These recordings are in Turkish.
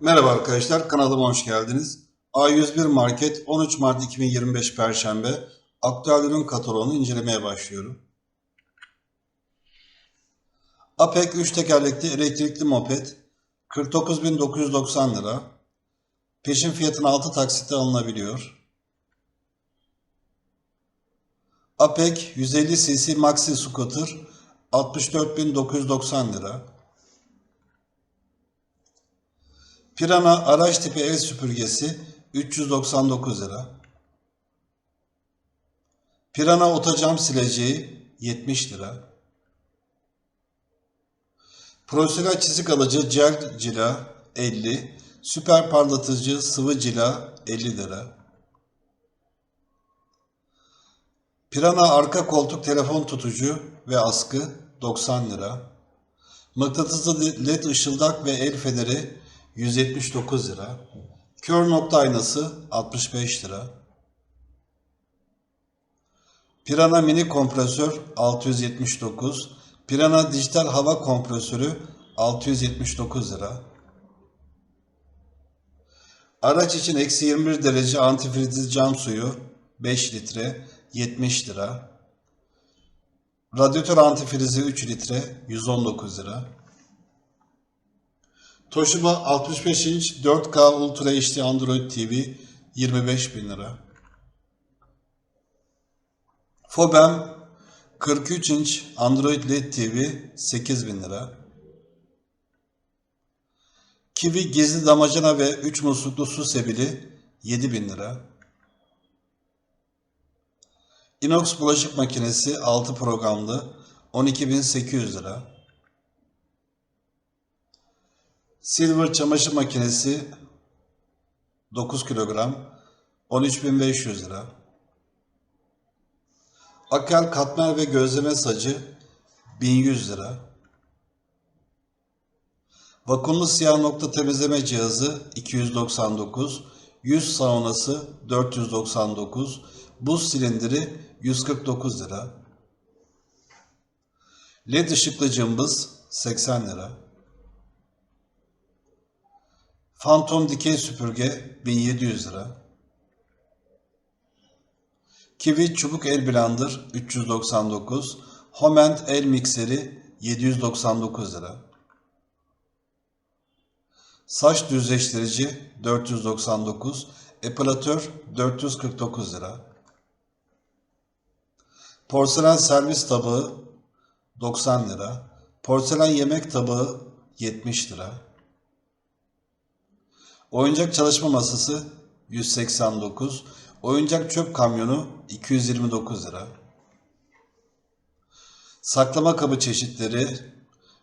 Merhaba arkadaşlar, kanalıma hoş geldiniz. A101 Market 13 Mart 2025 Perşembe aktüel ürün kataloğunu incelemeye başlıyorum. Apek 3 tekerlekli elektrikli moped 49.990 lira. Peşin fiyatına 6 taksitte alınabiliyor. Apek 150 cc Maxi Scooter 64.990 lira. Pirana araç tipi el süpürgesi 399 lira. Pirana otocam sileceği 70 lira. Profesyonel çizik alıcı gel cila 50, süper parlatıcı sıvı cila 50 lira. Pirana arka koltuk telefon tutucu ve askı 90 lira. Mıknatıslı led ışıldak ve el feneri 179 lira. Kör nokta aynası 65 lira. Pirana mini kompresör 679. Pirana dijital hava kompresörü 679 lira. Araç için eksi 21 derece antifriz cam suyu 5 litre 70 lira. Radyatör antifrizi 3 litre 119 lira. Toshiba 65 inç 4K Ultra HD Android TV 25 bin lira. Fobem 43 inç Android LED TV 8 bin lira. Kiwi gizli damacana ve 3 musluklu su sebili 7 bin lira. Inox bulaşık makinesi 6 programlı 12.800 lira. Silver çamaşır makinesi 9 kilogram 13.500 lira. Akel katmer ve gözleme sacı 1100 lira. Vakumlu siyah nokta temizleme cihazı 299, yüz saunası 499, buz silindiri 149 lira. LED ışıklı cımbız 80 lira. Phantom dikey süpürge 1700 lira. Kiwi çubuk el blender 399. Homend el mikseri 799 lira. Saç düzleştirici 499. Epilatör 449 lira. Porselen servis tabağı 90 lira. Porselen yemek tabağı 70 lira. Oyuncak çalışma masası 189, oyuncak çöp kamyonu 229 lira. Saklama kabı çeşitleri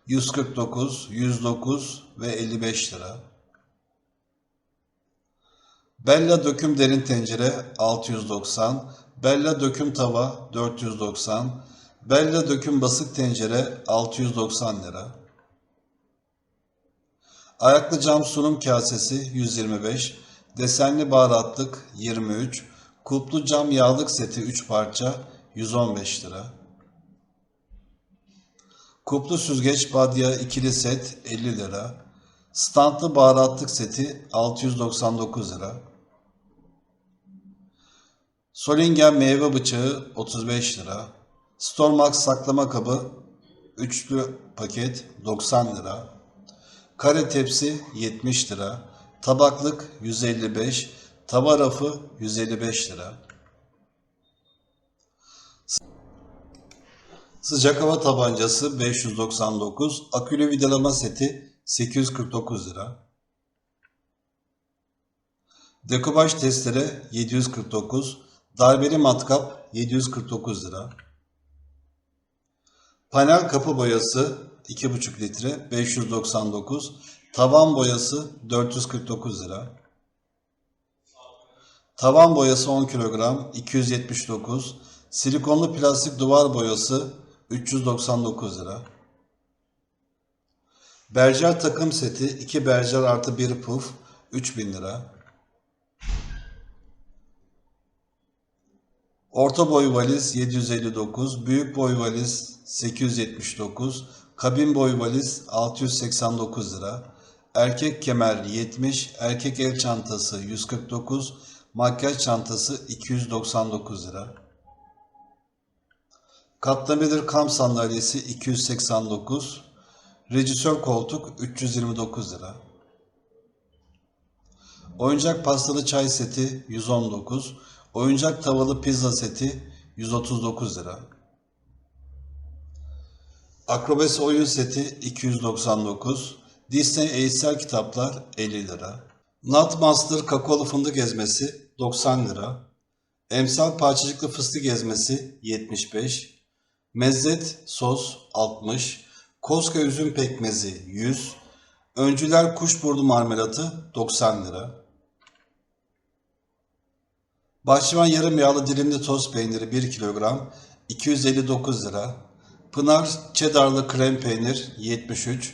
149, 109 ve 55 lira. Bella döküm derin tencere 690, Bella döküm tava 490, Bella döküm basık tencere 690 lira. Ayaklı cam sunum kasesi 125, desenli baharatlık 23, kulplu cam yağlık seti 3 parça 115 lira. Kuplu süzgeç badya ikili set 50 lira. Standlı baharatlık seti 699 lira. Solingen meyve bıçağı 35 lira. Stormax saklama kabı üçlü paket 90 lira. Kare tepsi 70 lira. Tabaklık 155. Tava rafı 155 lira. Sıcak hava tabancası 599. Akülü vidalama seti 849 lira. Dekubaj testere 749. Darbeli matkap 749 lira. Panel kapı boyası 2,5 litre 599. Tavan boyası 449 lira. Tavan boyası 10 kilogram 279. Silikonlu plastik duvar boyası 399 lira. Berjer takım seti 2 berjer artı 1 puf 3000 lira. Orta boy valiz 759, büyük boy valiz 879, kabin boy valiz 689 lira. erkek kemer 70, erkek el çantası 149, makyaj çantası 299 lira. Katlanabilir kamp sandalyesi 289, rejisör koltuk 329 lira. Oyuncak pastalı çay seti 119, oyuncak tavalı pizza seti 139 lira. Akrobasi oyun seti 299, Disney eğitsel kitaplar 50 lira. Nutmaster kakaolu fındık ezmesi 90 lira. Emsal parçacıklı fıstık ezmesi 75. Mezzet sos 60. Koska üzüm pekmezi 100. Öncüler kuşburnu marmelatı 90 lira. Bahçıvan yarım yağlı dilimli toz peyniri 1 kilogram 259 lira. Pınar çedarlı krem peynir 73.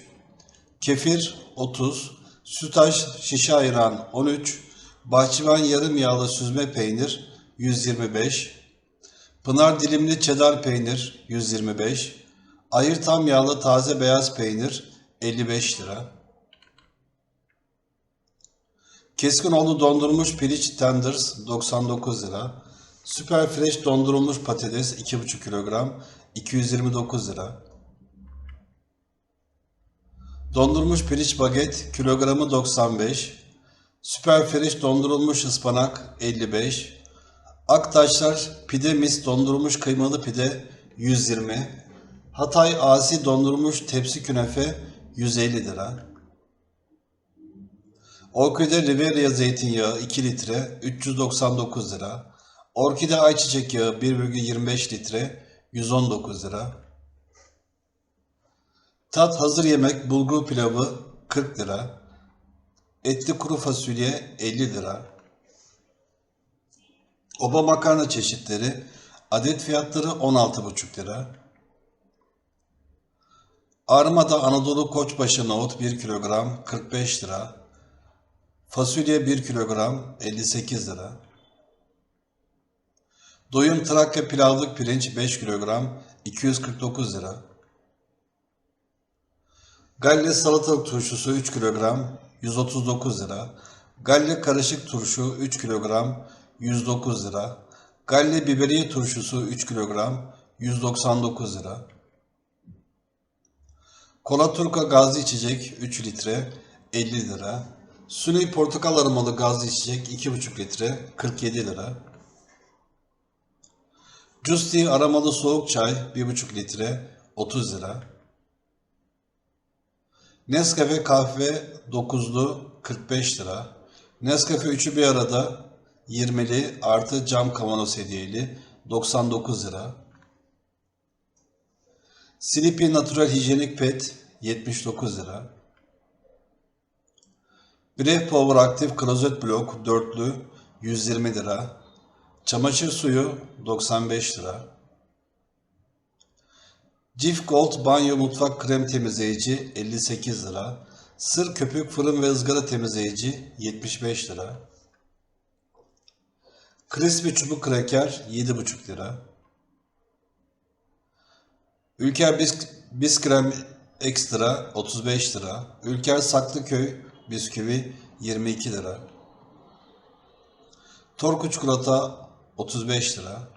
Kefir 30. Sütaş şişe ayran 13. Bahçıvan yarım yağlı süzme peynir 125. Pınar dilimli çedar peynir 125. Ayır tam yağlı taze beyaz peynir 55 lira. Keskinoğlu dondurulmuş piliç tenders 99 lira. Süper fresh dondurulmuş patates 2,5 kilogram 229 lira. Dondurulmuş piliç baget kilogramı 95. Süper fresh dondurulmuş ıspanak 55. Aktaşlar pide mis dondurulmuş kıymalı pide 120. Hatay asi dondurulmuş tepsi künefe 150 lira. Orkide Riviera zeytinyağı 2 litre 399 lira. Orkide ayçiçek yağı 1,25 litre 119 lira. Tat hazır yemek bulgur pilavı 40 lira. Etli kuru fasulye 50 lira. Oba makarna çeşitleri adet fiyatları 16,5 lira. Armada Anadolu Koçbaşı nohut 1 kilogram 45 lira. Fasulye 1 kilogram 58 lira. Doyum Trakya pilavlık pirinç 5 kilogram 249 lira. Galle salatalık turşusu 3 kilogram 139 lira. Galle karışık turşu 3 kilogram 109 lira. Galle biberiye turşusu 3 kilogram 199 lira. Kola Turka gazlı içecek 3 litre 50 lira. Suni portakal aromalı gazlı içecek 2,5 litre 47 lira. Justi aromalı soğuk çay 1,5 litre 30 lira. Nescafe kahve 9'lu 45 lira. Nescafe 3'ü bir arada 20'li artı cam kavanoz hediyeli 99 lira. Sleepy Natural Hijyenik Pet 79 lira. Bref Power Active Klozet Blok dörtlü 120 lira. Çamaşır suyu 95 lira. Cif Gold Banyo Mutfak Krem Temizleyici 58 lira. Sır Köpük Fırın ve ızgara Temizleyici 75 lira. Crispy Çubuk Kraker 7,5 lira. Ülker Bisk Biskrem Ekstra 35 lira. Ülker Saklıköy Bisküvi 22 lira. Torku Çikolata 35 lira.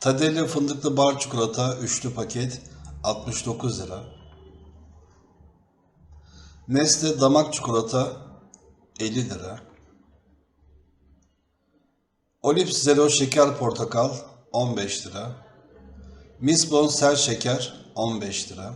Tadelli fındıklı bar çikolata üçlü paket 69 lira. Nestle damak çikolata 50 lira. Olips Zero şeker portakal 15 lira. Miss Bon ser şeker 15 lira.